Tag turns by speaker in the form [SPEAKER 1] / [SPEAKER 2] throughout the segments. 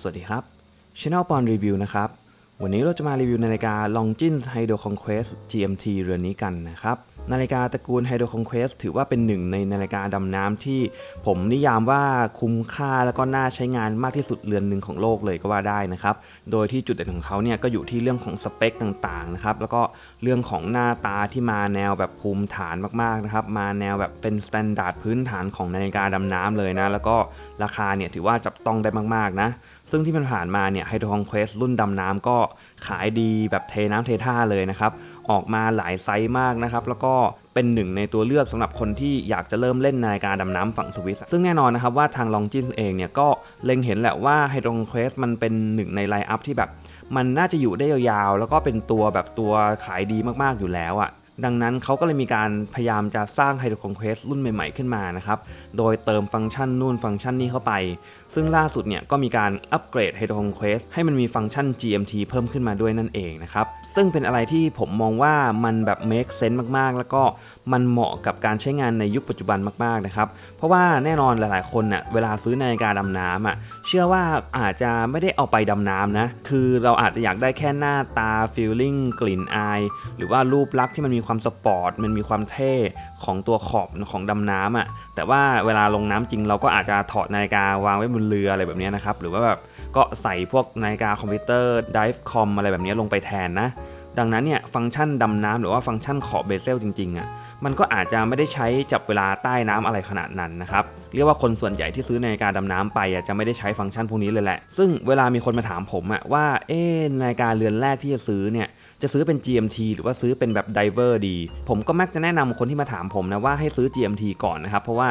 [SPEAKER 1] สวัสดีครับ Channel ปอนรีวิวนะครับ วันนี้เราจะมารีวิวนาฬิกา Longines Hydro Conquest GMT เรือนนี้กันนะครับ นาฬิกาตระกูล Hydro Conquest ถือว่าเป็นหนึ่งในนาฬิกาดำน้ำที่ผมนิยามว่าคุ้มค่าแล้วก็น่าใช้งานมากที่สุดเรือนหนึ่งของโลกเลยก็ว่าได้นะครับ โดยที่จุดเด่นของเขาเนี่ยก็อยู่ที่เรื่องของสเปคต่างๆนะครับแล้วก็เรื่องของหน้าตาที่มาแนวแบบภูมิฐานมากๆนะครับมาแนวแบบเป็นสแตนดาร์ดพื้นฐานของนาฬิกาดำน้ำเลยนะแล้วก็ราคาเนี่ยถือว่าจับต้องได้มากๆนะซึ่งที่มันผ่านมาเนี่ยไฮโดรคอนเควสรุ่นดำน้ำก็ขายดีแบบเทน้ำเทท่าเลยนะครับออกมาหลายไซส์มากนะครับแล้วก็เป็นหนึ่งในตัวเลือกสำหรับคนที่อยากจะเริ่มเล่นนาฬิกาดำน้ำฝั่งสวิส ซึ่งแน่นอนนะครับว่าทางลองจินเองเนี่ยก็เล็งเห็นแหละว่าไฮดรอนเควสมันเป็นหนึ่งในไลน์อัพที่แบบ มันน่าจะอยู่ได้ยาวๆ แล้วก็เป็นตัวแบบตัวขายดีมากๆอยู่แล้วอะ่ะ ดังนั้นเขาก็เลยมีการพยายามจะสร้าง Hydro Conquest รุ่นใหม่ๆขึ้นมานะครับ โดยเติมฟังก์ชันนู่นฟังก์ชันนี้เข้าไป ซึ่งล่าสุดเนี่ยก็มีการอัปเกรด Hydro Conquest ให้มันมีฟังก์ชัน GMT เพิ่มขึ้นมาด้วยนั่นเองนะครับ ซึ่งเป็นอะไรที่ผมมองว่ามันแบบ make sense มากๆ แล้วก็ มันเหมาะกับการใช้งานในยุคปัจจุบันมากๆนะครับ เพราะว่าแน่นอนหลายๆ คนเน่ะเวลาซื้อนาฬิกาดำน้ำอะเชื่อว่าอาจจะไม่ได้เอาไปดำน้ำนะ คือเราอาจจะอยากได้แค่หน้าตา feeling กลิ่นอาย หรือว่ารูปลักษณ์ที่มันมีความสปอร์ต มันมีความเท่ของตัวขอบของดำน้ำอะแต่ว่าเวลาลงน้ำจริงเราก็อาจจะถอดนาฬิกาวางไว้บนเรืออะไรแบบนี้นะครับหรือว่าแบบก็ใส่พวกนาฬิกาคอมพิวเตอร์ dive com อะไรแบบนี้ลงไปแทนนะ ดังนั้นเนี่ยฟังก์ชันดำน้ำหรือว่าฟังก์ชันขอบเบเซลจริงๆอะมันก็อาจจะไม่ได้ใช้จับเวลาใต้น้ำอะไรขนาดนั้นนะครับเรียกว่าคนส่วนใหญ่ที่ซื้อนาฬิกาดำน้ำไปอะจะไม่ได้ใช้ฟังก์ชันพวกนี้เลยแหละ ซึ่งเวลามีคนมาถามผมอะว่าเอ๊นาฬิกาเรือนแรกที่จะซื้อเนี่ยจะซื้อเป็น GMT หรือว่าซื้อเป็นแบบไดเวอร์ดี ผมก็มักจะแนะนำคนที่มาถามผมนะว่าให้ซื้อ GMT ก่อนนะครับเพราะว่า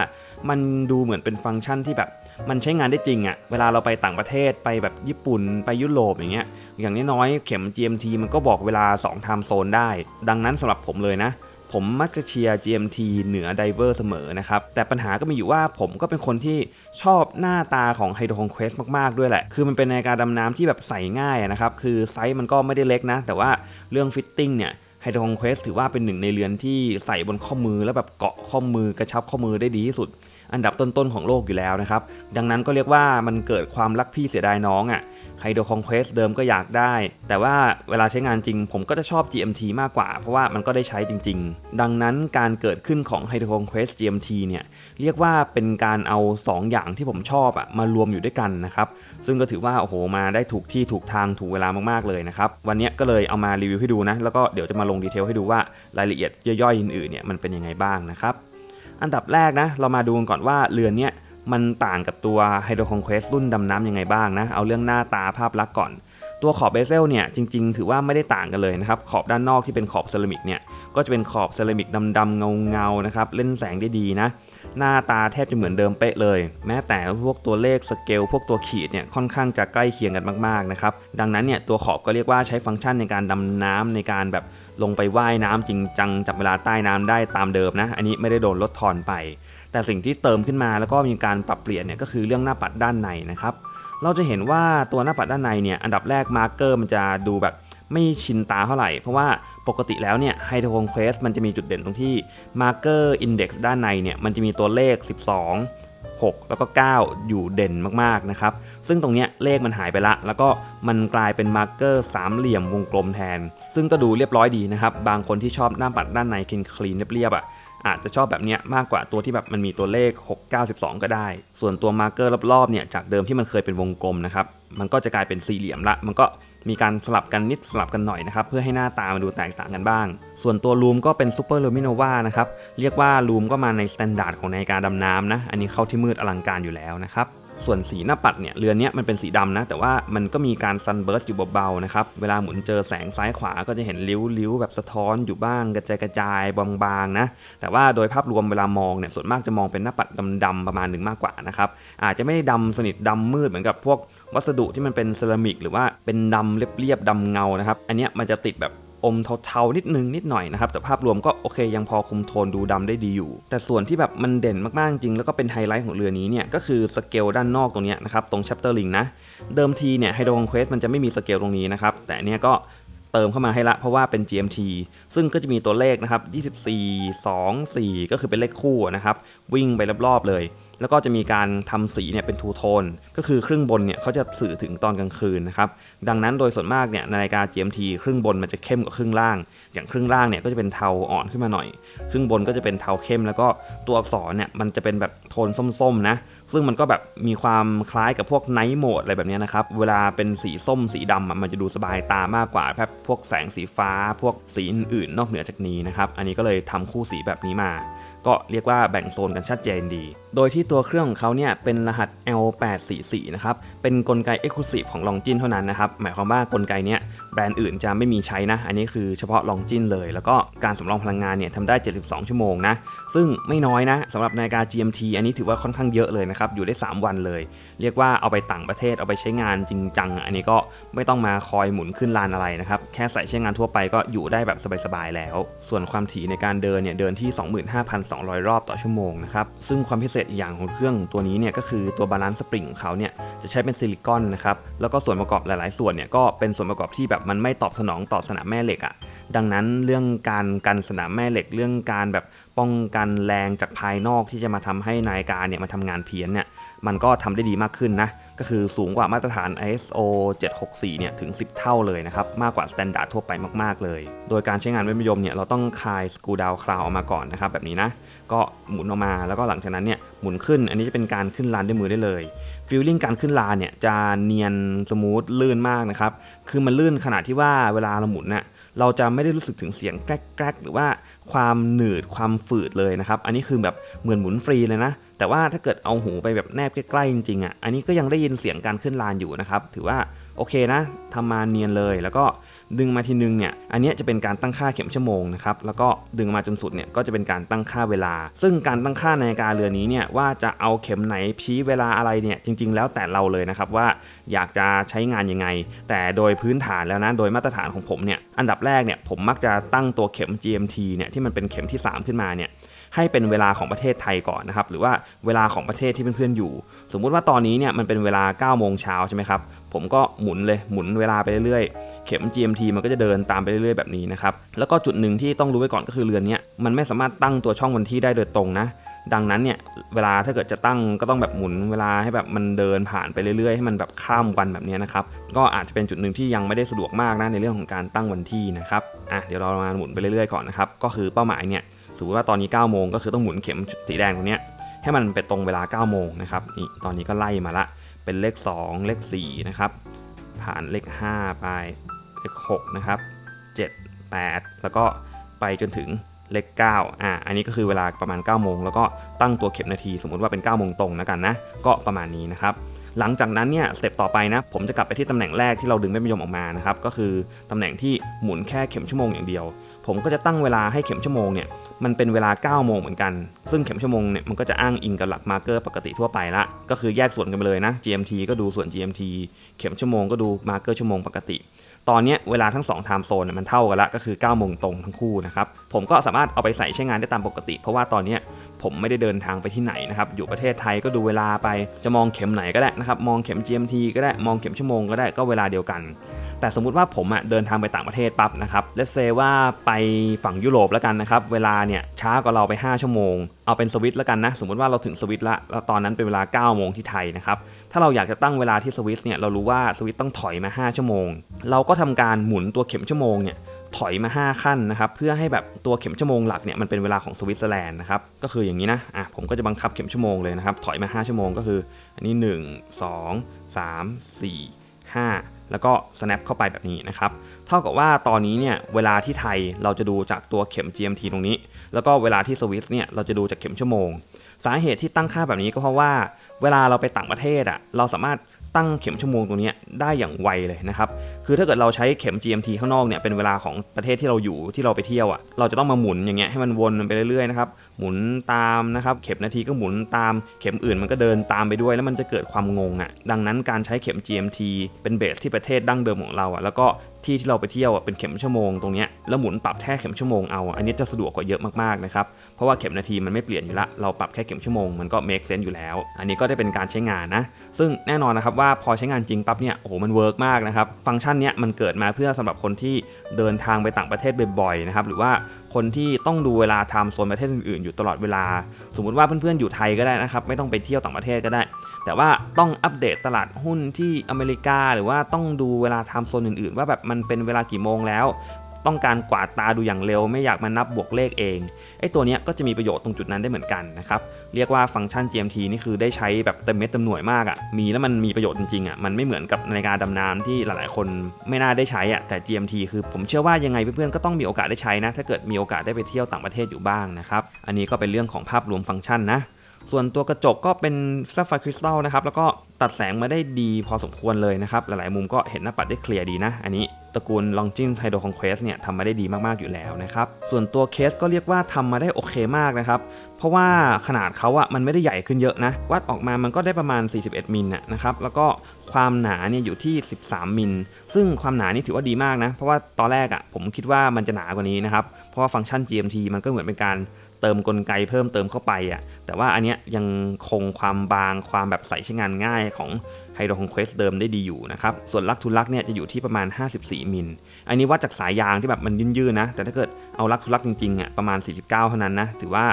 [SPEAKER 1] มันดูเหมือนเป็นฟังก์ชันที่แบบ มันใช้งานได้จริงอะ่ะเวลาเราไปต่างประเทศไปแบบญี่ปุ่นไปยุโรปอย่างเงี้ย อย่างน้อยๆเข็ม GMT มันก็บอกเวลา2 time zone ได้ ดังนั้นสำหรับผมเลยนะผมมักจะเชียร์ GMT เหนือ Diver เสมอนะครับ แต่ปัญหาก็มีอยู่ว่าผมก็เป็นคนที่ชอบหน้าตาของ Hydro Conquest มาก ๆ ด้วยแหละ คือมันเป็นนาฬิกาดำน้ำที่แบบใส่ง่ายนะครับ คือไซส์มันก็ไม่ได้เล็กนะ แต่ว่าเรื่องฟิตติ้งเนี่ยไฮโดรคอนเควสถือว่าเป็นหนึ่งในเรือนที่ใส่บนข้อมือแล้วแบบเกาะข้อมือกระชับข้อมือได้ดีที่สุด อันดับต้นๆของโลกอยู่แล้วนะครับ ดังนั้นก็เรียกว่ามันเกิดความรักพี่เสียดายน้องอะ่ะไฮโดรคอนเควสเดิมก็อยากได้ แต่ว่าเวลาใช้งานจริง ผมก็จะชอบ GMT มากกว่า เพราะว่ามันก็ได้ใช้จริง ๆ ดังนั้นการเกิดขึ้นของ Hydro Conquest GMT เนี่ยเรียกว่าเป็นการเอา 2 อย่างที่ผมชอบอะมารวมอยู่ด้วยกันนะครับ ซึ่งก็ถือว่าโอ้โหมาได้ถูกที่ถูกทางถูกเวลามากๆเลยนะครับ วันนี้ก็เลยเอามารีวิวให้ดูนะ แล้วก็เดี๋ยวจะมาลงดีเทลให้ดูว่ารายละเอียดย่อยๆ อื่นๆเนี่ยมันเป็นยังไงบ้างนะครับ อันดับแรกนะ เรามาดูกันก่อนว่าเรือนเนี้ยมันต่างกับตัว Hydro Conquest รุ่นดำน้ำยังไงบ้างนะ เอาเรื่องหน้าตาภาพลักษณ์ก่อน ตัวขอบเบเซลเนี่ยจริงๆ ถือว่าไม่ได้ต่างกันเลยนะครับ ขอบด้านนอกที่เป็นขอบเซรามิกเนี่ย ก็จะเป็นขอบเซรามิกดำๆเงาๆนะครับ เล่นแสงได้ดีนะ หน้าตาแทบจะเหมือนเดิมเป๊ะเลย แม้แต่พวกตัวเลขสเกลพวกตัวขีดเนี่ยค่อนข้างจะใกล้เคียงกันมากๆนะครับดังนั้นเนี่ยตัวขอบก็เรียกว่าใช้ฟังก์ชันในการดำน้ำในการแบบลงไปว่ายน้ำจริงจังจับเวลาใต้น้ำได้ตามเดิมนะ อันนี้ไม่ได้โดนลดทอนไป แต่สิ่งที่เติมขึ้นมาแล้วก็มีการปรับเปลี่ยนเนี่ยก็คือเรื่องหน้าปัดด้านในนะครับเราจะเห็นว่าตัวหน้าปัดด้านในเนี่ยอันดับแรกมาร์กเกอร์มันจะดูแบบ ไม่ชินตาเท่าไหร่ เพราะว่าปกติแล้วเนี่ยไฮโดรคอนเควสมันจะมีจุดเด่นตรงที่มาร์กเกอร์อินเด็กซ์ด้านในเนี่ยมันจะมีตัวเลข 12 6 แล้วก็ 9 อยู่เด่นมากๆนะครับ ซึ่งตรงเนี้ยเลขมันหายไปละ แล้วก็มันกลายเป็นมาร์กเกอร์สามเหลี่ยมวงกลมแทน ซึ่งก็ดูเรียบร้อยดีนะครับ บางคนที่ชอบหน้าปัดด้านในคลีนคลีนเรียบๆอะ อาจจะชอบแบบเนี้ยมากกว่าตัวที่แบบมันมีตัวเลข 6 9 12ก็ได้ ส่วนตัวมาร์กเกอร์รอบๆเนี่ยจากเดิมที่มันเคยเป็นวงกลมนะครับมันก็จะกลายเป็นสี่เหลี่ยมละ มันก็มีการสลับกันนิดสลับกันหน่อยนะครับเพื่อให้หน้าตามันดูแตกต่างกันบ้าง ส่วนตัวลูมก็เป็นซูเปอร์ลูมิโนวานะครับเรียกว่าลูมก็มาในสแตนดาร์ดของนาฬิกาดำน้ำนะอันนี้เข้าที่มืดอลังการอยู่แล้วนะครับ ส่วนสีหน้าปัดเนี่ยเรือนนี้มันเป็นสีดำนะ แต่ว่ามันก็มีการซันเบิร์สอยู่เบาๆนะครับ เวลาหมุนเจอแสงซ้ายขวาก็จะเห็นริ้วๆ แบบสะท้อนอยู่บ้างกระจายกระจายบางๆนะ แต่ว่าโดยภาพรวมเวลามองเนี่ยส่วนมากจะมองเป็นหน้าปัดดำๆประมาณหนึ่งมากกว่านะครับ อาจจะไม่ได้ดำสนิทดำมืดเหมือนกับพวกวัสดุที่มันเป็นเซรามิกหรือว่าเป็นดำเรียบๆดำเงานะครับ อันนี้มันจะติดแบบ อมเทาๆนิดนึงนิดหน่อยนะครับ แต่ภาพรวมก็โอเคยังพอคุมโทนดูดำได้ดีอยู่ แต่ส่วนที่แบบมันเด่นมากๆจริงแล้วก็เป็นไฮไลท์ของเรือนี้เนี่ยก็คือสเกลด้านนอกตรงนี้นะครับตรง chapter ring นะเดิมทีเนี่ยไฮโดรคอนเควสมันจะไม่มีสเกลตรงนี้นะครับแต่เนี้ยก็เติมเข้ามาให้ละเพราะว่าเป็น GMT ซึ่งก็จะมีตัวเลขนะครับ 24 2 4 ก็คือเป็นเลขคู่นะครับ วิ่งไปรอบๆเลย แล้วก็จะมีการทำสีเนี่ยเป็นทูโทน ก็คือครึ่งบนเนี่ยเขาจะสื่อถึงตอนกลางคืนนะครับ ดังนั้นโดยส่วนมากเนี่ยนาฬิกา GMT ครึ่งบนมันจะเข้มกว่าครึ่งล่าง อย่างครึ่งล่างเนี่ยก็จะเป็นเทาอ่อนขึ้นมาหน่อย ครึ่งบนก็จะเป็นเทาเข้ม แล้วก็ตัวอักษรเนี่ยมันจะเป็นแบบโทนส้มๆนะ ซึ่งมันก็แบบมีความคล้ายกับพวกไนท์โหมดอะไรแบบนี้นะครับ เวลาเป็นสีส้มสีดำมันจะดูสบายตามากกว่าแบบพวกแสงสีฟ้า พวกสีอื่นๆนอกเหนือจากนี้นะครับ อันนี้ก็เลยทำคู่สีแบบนี้มา ก็เรียกว่าแบ่งโซนกันชัดเจนดี โดยที่ตัวเครื่องของเขาเนี่ยเป็นรหัส L844 นะครับ เป็นกลไก Exclusive ของ Longines เท่านั้นนะครับ หมายความว่ากลไกเนี้ยแบรนด์อื่นจะไม่มีใช้นะ อันนี้คือเฉพาะ Longines เลย แล้วก็การสำรองพลังงานเนี่ยทำได้ 72 ชั่วโมงนะ ซึ่งไม่น้อยนะสำหรับนาฬิกา GMT อันนี้ถือว่าค่อนข้างเยอะเลยนะครับ อยู่ได้ 3 วันเลย เรียกว่าเอาไปต่างประเทศเอาไปใช้งานจริงจัง อันนี้ก็ไม่ต้องมาคอยหมุนขึ้นลานอะไรนะครับ แค่ใส่ใช้งานทั่วไปก็อยู่ได้แบบสบายๆแล้ว ส่วนความถี่ในการเดินเนี่ยเดินที่ 25,200 รอบต่อชั่วโมงนะครับ ซึ่งความพิเศษอีกอย่างของเครื่องตัวนี้เนี่ยก็คือตัวบาลานซ์สปริงของเขาเนี่ยจะใช้เป็นซิลิคอนนะครับแล้วก็ส่วนประกอบหลาย ๆ ส่วนเนี่ยก็เป็นส่วนประกอบที่แบบมันไม่ตอบสนองต่อสนามแม่เหล็กอะ่ะดังนั้นเรื่องการกันสนามแม่เหล็กเรื่องการแบบป้องกันแรงจากภายนอกที่จะมาทำให้นาฬิกาเนี่ยมาทำงานเพี้ยนเนี่ยมันก็ทำได้ดีมากขึ้นนะ ก็คือสูงกว่ามาตรฐาน ISO 764 เนี่ยถึง 10 เท่าเลยนะครับ มากกว่าสแตนดาร์ดทั่วไปมากๆเลย โดยการใช้งานเว็บนิยมเนี่ยเราต้องคลายสกูดาวคลาวออกมาก่อนนะครับแบบนี้นะ ก็หมุนออกมาแล้วก็หลังจากนั้นเนี่ยหมุนขึ้น อันนี้จะเป็นการขึ้นลานด้วยมือได้เลยฟีลลิ่งการขึ้นลานเนี่ยจะเนียนสมูทลื่นมากนะครับคือมันลื่นขนาดที่ว่าเวลาเราหมุนน่ะเราจะไม่ได้รู้สึกถึงเสียงแกรกๆหรือว่าความหนืดความฝืดเลยนะครับ อันนี้คือแบบเหมือนหมุนฟรีเลยนะ แต่ว่าถ้าเกิดเอาหูไปแบบแนบใกล้ๆจริงๆอะอันนี้ก็ยังได้ยินเสียงการขึ้นลานอยู่นะครับ ถือว่าโอเคนะทำมาเนียนเลย แล้วก็ดึงมาทีนึงเนี่ยอันนี้จะเป็นการตั้งค่าเข็มชั่วโมงนะครับแล้วก็ดึงมาจนสุดเนี่ยก็จะเป็นการตั้งค่าเวลา ซึ่งการตั้งค่านาฬิกาเรือนนี้เนี่ยว่าจะเอาเข็มไหนชี้เวลาอะไรเนี่ยจริง ๆ แล้วแต่เราเลยนะครับว่าอยากจะใช้งานยังไง แต่โดยพื้นฐานแล้วนะโดยมาตรฐานของผมเนี่ยอันดับแรกเนี่ยผมมักจะตั้งตัวเข็ม GMT เนี่ยที่มันเป็นเข็มที่ 3 ขึ้นมาเนี่ย ให้เป็นเวลาของประเทศไทยก่อนนะครับหรือว่าเวลาของประเทศที่เพื่อนๆอยู่ สมมุติว่าตอนนี้เนี่ยมันเป็นเวลา9โมงเช้าใช่ไหมครับผมก็หมุนเลยหมุนเวลาไปเรื่อยๆ เข็ม GMT มันก็จะเดินตามไปเรื่อยๆแบบนี้นะครับแล้วก็จุดหนึ่งที่ต้องรู้ไว้ก่อนก็คือเรือนนี้มันไม่สามารถตั้งตัวช่องวันที่ได้โดยตรงนะดังนั้นเนี่ยเวลาถ้าเกิดจะตั้งก็ต้องแบบหมุนเวลาให้แบบมันเดินผ่านไปเรื่อยๆ ให้มันแบบข้ามวันแบบนี้นะครับก็อาจจะเป็นจุดหนึ่งที่ยังไม่ได้สะดวกมากนะในเรื่องของการตั้งวันที่นะครับอะเดี๋ยวเรามาหมุนไปเรื่อยๆก่อนนะครับก็คือเป้าหมายเนี่ย มมติว่าตอนนี้9โมงก็คือต้องหมุนเข็มสีแดงตรงนี้ให้มันไปตรงเวลา9โมงนะครับนี่ตอนนี้ก็ไล่มาละ เป็นเลข 2 เลข4นะครับผ่านเลข 5 ไปเลข6นะครับ7 8 แล้วก็ไปจนถึงเลข9อ่า อันนี้ก็คือเวลาประมาณ9โมงแล้วก็ตั้งตัวเข็มนาที สมมุติว่าเป็น9โมงตรงนะกันนะ ก็ประมาณนี้นะครับ หลังจากนั้นเนี่ย สเต็ปต่อไปนะ ผมจะกลับไปที่ตำแหน่งแรกที่เราดึงแม่พิยมออกมานะครับ ก็คือตำแหน่งที่หมุนแค่เข็มชั่วโมงอย่างเดียว ผมก็จะตั้งเวลาให้เข็มชั่วโมงเนี่ยมันเป็นเวลา 9 โมงเหมือนกัน ซึ่งเข็มชั่วโมงเนี่ยมันก็จะอ้างอิงกับหลักมาร์เกอร์ปกติทั่วไปละ ก็คือแยกส่วนกันไปเลยนะ GMT ก็ดูส่วน GMT เข็มชั่วโมงก็ดูมาร์เกอร์ชั่วโมงปกติ ตอนนี้เวลาทั้ง2 time zone เนี่ยมันเท่ากันละ ก็คือ 9 โมงตรงทั้งคู่นะครับ ผมก็สามารถเอาไปใส่ใช้งานได้ตามปกติ เพราะว่าตอนนี้ผมไม่ได้เดินทางไปที่ไหนนะครับ อยู่ประเทศไทยก็ดูเวลาไป จะมองเข็มไหนก็ได้นะครับ มองเข็ม GMT ก็ได้ มองเข็มชั่วโมงก็ได้ ก็เวลาเดียวกัน แต่สมมุติว่าผมอะเดินทางไปต่างประเทศปั๊บนะครับเลสเซว่าไปฝั่งยุโรปแล้วกันนะครับ เวลาเนี่ยช้ากว่าเราไป 5 ชั่วโมง เอาเป็นสวิตแล้วกันนะ สมมติว่าเราถึงสวิตละแล้วตอนนั้นเป็นเวลา 9 โมงที่ไทยนะครับ ถ้าเราอยากจะตั้งเวลาที่สวิตเนี่ยเรารู้ว่าสวิตต้องถอยมา 5 ชั่วโมง เราก็ทำการหมุนตัวเข็มชั่วโมงเนี่ยถอยมา 5 ขั้นนะครับ เพื่อให้แบบตัวเข็มชั่วโมงหลักเนี่ยมันเป็นเวลาของสวิตเซอร์แลนด์นะครับ ก็คืออย่างนี้นะอะผมก็จะบังคับเข็มชั่วโมงเลยนะครับ ถอยมา 5 ชั่วโมงก็คือ อันนี้ 1 2 3 4 5 แล้วก็ snap เข้าไปแบบนี้นะครับ เท่ากับว่าตอนนี้เนี่ยเวลาที่ไทยเราจะดูจากตัวเข็ม GMT ตรงนี้ แล้วก็เวลาที่สวิสเนี่ยเราจะดูจากเข็มชั่วโมง สาเหตุที่ตั้งค่าแบบนี้ก็เพราะว่า เวลาเราไปต่างประเทศอะเราสามารถตั้งเข็มชั่วโมงตรงนี้ได้อย่างไวเลยนะครับ คือถ้าเกิดเราใช้เข็ม GMT ข้างนอกเนี่ยเป็นเวลาของประเทศที่เราอยู่ที่เราไปเที่ยวอะ เราจะต้องมาหมุนอย่างเงี้ยให้มันวนไปเรื่อยๆนะครับ หมุนตามนะครับ เข็มนาทีก็หมุนตาม เข็มอื่นมันก็เดินตามไปด้วย แล้วมันจะเกิดความงงอะ่ะ ดังนั้นการใช้เข็ม GMT เป็นเบสที่ประเทศดั้งเดิมของเราอะ่ะ แล้วก็ที่ที่เราไปเที่ยวอะเป็นเข็มชั่วโมงตรงเนี้ยแล้วหมุนปรับแค่เข็มชั่วโมงเอา อันนี้จะสะดวกกว่าเยอะมากๆนะครับ เพราะว่าเข็มนาทีมันไม่เปลี่ยนอยู่ละเราปรับแค่เข็มชั่วโมงมันก็ make sense อยู่แล้ว อันนี้ก็จะเป็นการใช้งานนะ ซึ่งแน่นอนนะครับว่าพอใช้งานจริงปั๊บเนี่ยโอ้โหมันเวิร์กมากนะครับ ฟังก์ชันเนี้ยมันเกิดมาเพื่อสำหรับคนที่เดินทางไปต่างประเทศบ่อยๆนะครับหรือว่า คนที่ต้องดูเวลาไทม์โซนประเทศอื่นๆอยู่ตลอดเวลา สมมุติว่าเพื่อนๆอยู่ไทยก็ได้นะครับไม่ต้องไปเที่ยวต่างประเทศก็ได้ แต่ว่าต้องอัปเดตตลาดหุ้นที่อเมริกา หรือว่าต้องดูเวลาไทม์โซนอื่นๆ ว่าแบบมันเป็นเวลากี่โมงแล้ว ต้องการกวาดตาดูอย่างเร็ว ไม่อยากมานับบวกเลขเองไอ้ตัวเนี้ยก็จะมีประโยชน์ตรงจุดนั้นได้เหมือนกันนะครับเรียกว่าฟังก์ชัน GMT นี่คือได้ใช้แบบเต็มเม็ดเต็มหน่วยมากอะ่ะมีแล้วมันมีประโยชน์จริงๆอะ่ะมันไม่เหมือนกับนาฬิกาดำน้ำที่หลายๆ คนไม่น่าได้ใช้อะ่ะแต่ GMT คือผมเชื่อว่ายังไงเพื่อนๆก็ต้องมีโอกาสได้ใช้นะถ้าเกิดมีโอกาสได้ไปเที่ยวต่างประเทศอยู่บ้างนะครับอันนี้ก็เป็นเรื่องของภาพรวมฟังก์ชันนะ ส่วนตัวกระจกก็เป็นซัฟไฟคริสตัลนะครับ แล้วก็ตัดแสงมาได้ดีพอสมควรเลยนะครับ หลายๆมุมก็เห็นหน้าปัดได้เคลียร์ดีนะ อันนี้ตระกูล Longines Hydro Conquest เนี่ยทำมาได้ดีมาก ๆ อยู่แล้วนะครับ ส่วนตัวเคสก็เรียกว่าทำมาได้โอเคมากนะครับ เพราะว่าขนาดเขาอะมันไม่ได้ใหญ่ขึ้นเยอะนะ วัดออกมามันก็ได้ประมาณ 41 มิลนะครับ แล้วก็ความหนาเนี่ยอยู่ที่ 13 มิล ซึ่งความหนานี่ถือว่าดีมากนะ เพราะว่าตอนแรกอะผมคิดว่ามันจะหนากว่านี้นะครับ เพราะว่าฟังก์ชัน GMT มันก็เหมือนเป็นการ เติมกลไกเพิ่มเติมเข้าไปอะแต่ว่าอันเนี้ยยังคงความบางความแบบใส่ใช้งานง่ายของ Hydro Conquest เดิมได้ดีอยู่นะครับ ส่วนลักทุลักเนี่ยจะอยู่ที่ประมาณ 54 มิล อันนี้วัดจากสายยางที่แบบมันยื่นๆนะ แต่ถ้าเกิดเอาลักทุลักจริงๆอะประมาณ 49 เท่านั้นนะ ถือว่า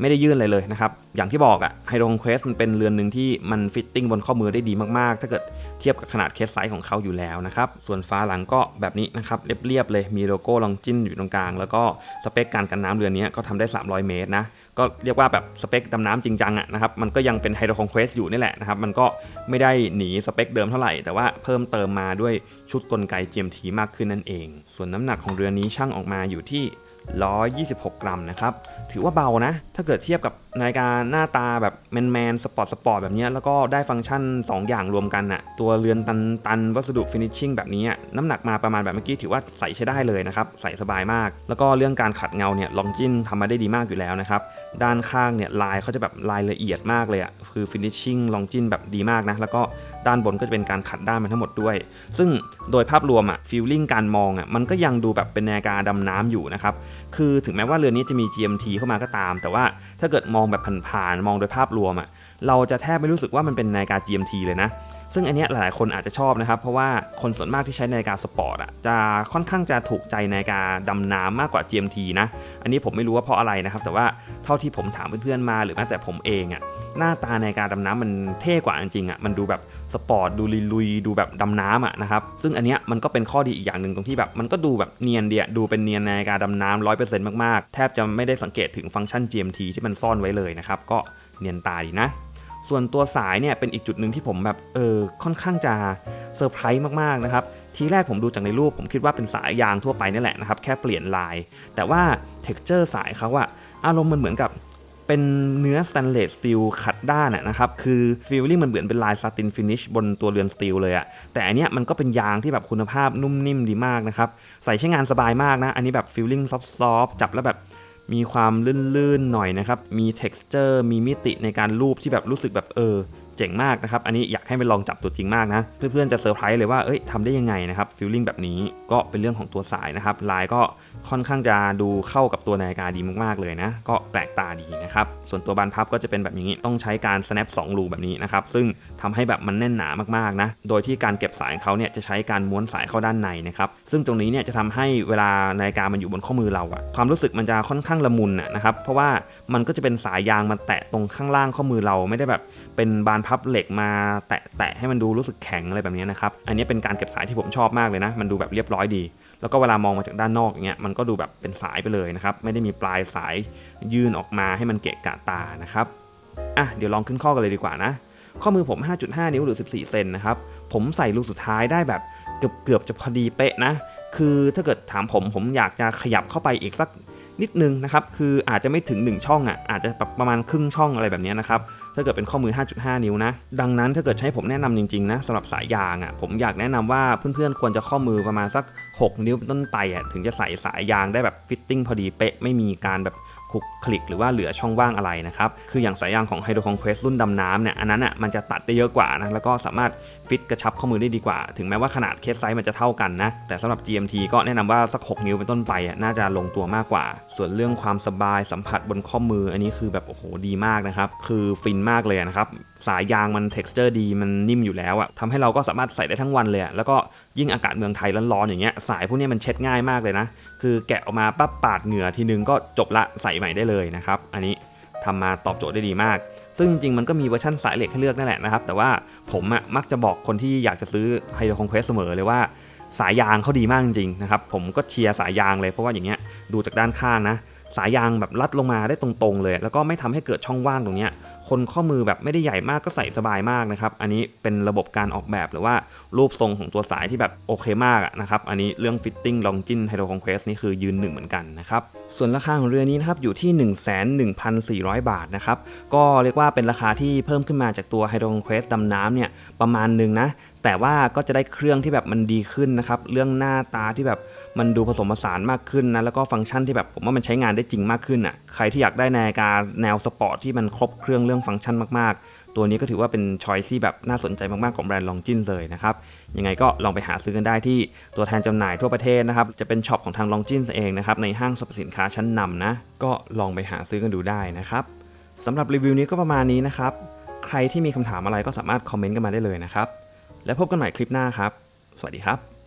[SPEAKER 1] ไม่ได้ยื่นอะไรเลยนะครับ อย่างที่บอกอะ Hydro Conquest มันเป็นเรือนหนึ่งที่มันฟิตติ้งบนข้อมือได้ดีมากๆ ถ้าเกิดเทียบกับขนาดเคสไซส์ของเขาอยู่แล้วนะครับ ส่วนฟ้าหลังก็แบบนี้นะครับเรียบๆเลย มีโลโก้ลองจินอยู่ตรงกลาง แล้วก็สเปคการกันน้ำเรือนนี้ก็ทำได้ 300 เมตรนะ ก็เรียกว่าแบบสเปคดำน้ำจริงจังอะนะครับมันก็ยังเป็นไฮโดรคอนเควสอยู่นี่แหละนะครับมันก็ไม่ได้หนีสเปคเดิมเท่าไหร่ แต่ว่าเพิ่มเติมมาด้วยชุดกลไก GMT มากขึ้นนั่นเอง ส่วนน้ำหนักของเรือนี้ช่างออกมาอยู่ที่126 กรัมนะครับ ถือว่าเบานะ ถ้าเกิดเทียบกับนาฬิกาหน้าตาแบบแมนแมนสปอร์ตสปอร์ตแบบนี้ แล้วก็ได้ฟังก์ชัน 2 อย่างรวมกันน่ะ ตัวเรือนตันตันวัสดุฟินิชชิ่งแบบนี้ น้ำหนักมาประมาณแบบเมื่อกี้ถือว่าใส่ใช้ได้เลยนะครับ ใส่สบายมาก แล้วก็เรื่องการขัดเงาเนี่ยลองจินทำมาได้ดีมากอยู่แล้วนะครับ ด้านข้างเนี่ยลายเขาจะแบบลายละเอียดมากเลยอะคือฟินิชชิ่งลองจินแบบดีมากนะ แล้วก็ ด้านบนก็จะเป็นการขัดด้านมันทั้งหมดด้วย ซึ่งโดยภาพรวมอะฟิลลิ่งการมองอะมันก็ยังดูแบบเป็นนาการดำน้ำอยู่นะครับ คือถึงแม้ว่าเรือนนี้จะมี GMT เข้ามาก็ตาม แต่ว่าถ้าเกิดมองแบบผ่านๆมองโดยภาพรวมอะ เราจะแทบไม่รู้สึกว่ามันเป็นนาฬิกา GMT เลยนะ ซึ่งอันนี้หลายๆคนอาจจะชอบนะครับ เพราะว่าคนส่วนมากที่ใช้นาฬิกาสปอร์ตอะจะค่อนข้างจะถูกใจนาฬิกาดำน้ำมากกว่า GMT นะ อันนี้ผมไม่รู้ว่าเพราะอะไรนะครับ แต่ว่าเท่าที่ผมถามเพื่อนๆมาหรือแม้แต่ผมเองอะหน้าตานาฬิกาดำน้ำมันเท่กว่าจริงๆอะมันดูแบบสปอร์ตดูลุยๆดูแบบดำน้ำอะนะครับซึ่งอันเนี้ยมันก็เป็นข้อดีอีกอย่างหนึ่งตรงที่แบบมันก็ดูแบบเนียนเดียดูเป็นเนียนนาฬิกาดำน้ำร้อยเปอร์เซ็นต์มากๆ แทบจะไม่ได้สังเกตถึงฟังก์ชัน GMT ที่มันซ่อนไว้เลยนะครับก็เนียนตาดีนะ ส่วนตัวสายเนี่ยเป็นอีกจุดหนึ่งที่ผมแบบเออค่อนข้างจะเซอร์ไพรส์มากๆนะครับทีแรกผมดูจากในรูปผมคิดว่าเป็นสายยางทั่วไปนี่แหละนะครับแค่เปลี่ยนลาย แต่ว่า t e x t อร์สายเขาอะอารมณ์มันเหมือนกับเป็นเนื้อสแตนเลสสตีลขัดด้านอะนะครับคือฟิลลิ่งมันเหมือนเป็นลายซาตินฟินิชบนตัวเรือนสตีลเลยอะแต่อันเนี้ยมันก็เป็นยางที่แบบคุณภาพนุ่มนิ่มดีมากนะครับใส่ใช้งานสบายมากนะ อันนี้แบบฟิลลิ่งซอฟต์ๆจับแล้วแบบ มีความลื่นๆหน่อยนะครับ มี texture มีมิติในการรูปที่แบบรู้สึกแบบเออ เจ๋งมากนะครับ อันนี้อยากให้ไปลองจับตัวจริงมากนะ เพื่อนๆจะเซอร์ไพรส์เลยว่า เอ้ยทำได้ยังไงนะครับฟีลลิ่งแบบนี้ก็เป็นเรื่องของตัวสายนะครับ ลายก็ค่อนข้างจะดูเข้ากับตัวนาฬิกาดีมากๆเลยนะ ก็แปลกตาดีนะครับ ส่วนตัวบานพับก็จะเป็นแบบนี้ ต้องใช้การ snap 2รูแบบนี้นะครับ ซึ่งทำให้แบบมันแน่นหนามากๆนะ โดยที่การเก็บสายของเขาเนี่ยจะใช้การม้วนสายเข้าด้านในนะครับ ซึ่งตรงนี้เนี่ยจะทำให้เวลานาฬิกามันอยู่บนข้อมือเราอะความรู้สึกมันจะค่อนข้างละมุนนะครับ เพราะว่ามันก็จะเป็นสายยางมาแตะตรงข้างล่างข้อมือเราไม่ได้แบบเป็นบานพับเหล็กมาแตะแตะให้มันดูรู้สึกแข็งอะไรแบบนี้นะครับ อันนี้เป็นการเก็บสายที่ผมชอบมากเลยนะ มันดูแบบเรียบร้อยดี แล้วก็เวลามองมาจากด้านนอกอย่างเงี้ย มันก็ดูแบบเป็นสายไปเลยนะครับ ไม่ได้มีปลายสายยื่นออกมาให้มันเกะกะตานะครับ อะ เดี๋ยวลองขึ้นข้อกันเลยดีกว่านะ ข้อมือผม 5.5 นิ้วหรือ 14 เซนนะครับ ผมใส่รูสุดท้ายได้แบบเกือบเกือบจะพอดีเป๊ะนะ คือถ้าเกิดถามผมผมอยากจะขยับเข้าไปอีกสักนิดนึงนะครับ คืออาจจะไม่ถึง 1 ช่องอะ อาจจะประมาณครึ่งช่องอะไรแบบนี้นะครับ ถ้าเกิดเป็นข้อมือ 5.5 นิ้วนะ ดังนั้นถ้าเกิดให้ผมแนะนำจริงๆนะสำหรับสายยางอะ ผมอยากแนะนำว่าเพื่อนๆ ควรจะข้อมือประมาณสัก 6 นิ้วต้นไปอะ ถึงจะใส่สายยางได้แบบฟิตติ้งพอดีเป๊ะ ไม่มีการแบบ คลุกคลิกหรือว่าเหลือช่องว่างอะไรนะครับ คืออย่างสายยางของ Hydro Conquest รุ่นดำน้ำเนี่ย อันนั้นอะมันจะตัดได้เยอะกว่านะ แล้วก็สามารถฟิตกระชับข้อมือได้ดีกว่า ถึงแม้ว่าขนาดเคสไซส์มันจะเท่ากันนะ แต่สำหรับ GMT ก็แนะนำว่าสัก 6 นิ้วเป็นต้นไปอะน่าจะลงตัวมากกว่า ส่วนเรื่องความสบายสัมผัสบนข้อมืออันนี้คือแบบโอ้โหดีมากนะครับ คือฟินมากเลยนะครับ สายยางมัน texture ดี มันนิ่มอยู่แล้วอะทำให้เราก็สามารถใส่ได้ทั้งวันเลย แล้วก็ยิ่งอากาศเมืองไทยร้อนๆอย่างเงี้ย สายพวกนี้มันเช็ดง่ายมากเลยนะ คือแกะออกมาปั๊บปาดเหงื่อทีนึงก็จบละใส่ใหม่ได้เลยนะครับ อันนี้ทำมาตอบโจทย์ได้ดีมาก ซึ่งจริงๆ มันก็มีเวอร์ชันสายเหล็กให้เลือกนั่นแหละนะครับ แต่ว่าผมอะมักจะบอกคนที่อยากจะซื้อไฮโดรคอนเควสเสมอเลยว่าสายยางเขาดีมากจริงๆนะครับ ผมก็เชียร์สายยางเลยเพราะว่าอย่างเงี้ยดูจากด้านข้างนะ สายยางแบบลัดลงมาได้ตรงๆเลย แล้วก็ไม่ทำให้เกิดช่องว่างตรงเนี้ย คนข้อมือแบบไม่ได้ใหญ่มากก็ใส่สบายมากนะครับ อันนี้เป็นระบบการออกแบบหรือว่ารูปทรงของตัวสายที่แบบโอเคมากนะครับ อันนี้เรื่องฟิตติ้งลองจินไฮโดรคอนเควสนี่คือยืนหนึ่งเหมือนกันนะครับ ส่วนราคาของเรือนี้นะครับอยู่ที่ 1 1 4 0 0 บาทนะครับ ก็เรียกว่าเป็นราคาที่เพิ่มขึ้นมาจากตัวไฮโดรคอนเควสดำน้ำเนี่ยประมาณหนึ่งนะแต่ว่าก็จะได้เครื่องที่แบบมันดีขึ้นนะครับ เรื่องหน้าตาที่แบบมันดูผสมผสานมากขึ้นนะ แล้วก็ฟังก์ชันที่แบบผมว่ามันใช้งานได้จริงมากขึ้นอะ ใครที่อยากได้นาฬิกาแนวสปอร์ตที่มันครบเครื่องเรื่องฟังก์ชันมากๆ ตัวนี้ก็ถือว่าเป็นช้อยที่แบบน่าสนใจมากๆของแบรนด์ลองจินเลยนะครับ ยังไงก็ลองไปหาซื้อกันได้ที่ตัวแทนจำหน่ายทั่วประเทศนะครับ จะเป็นช็อปของทางลองจินเองนะครับ ในห้างสรรพสินค้าชั้นนำนะ ก็ลองไปหาซื้อกันดูได้นะครับสำหรับรีวิวนี้ก็ประมาณนี้นะครับ ใครที่มีคำถามอะไรก็สามารถคอมเมนต์กันมาได้เลยนะครับ และพบกันใหม่คลิปหน้าครับ สวัสดีครับ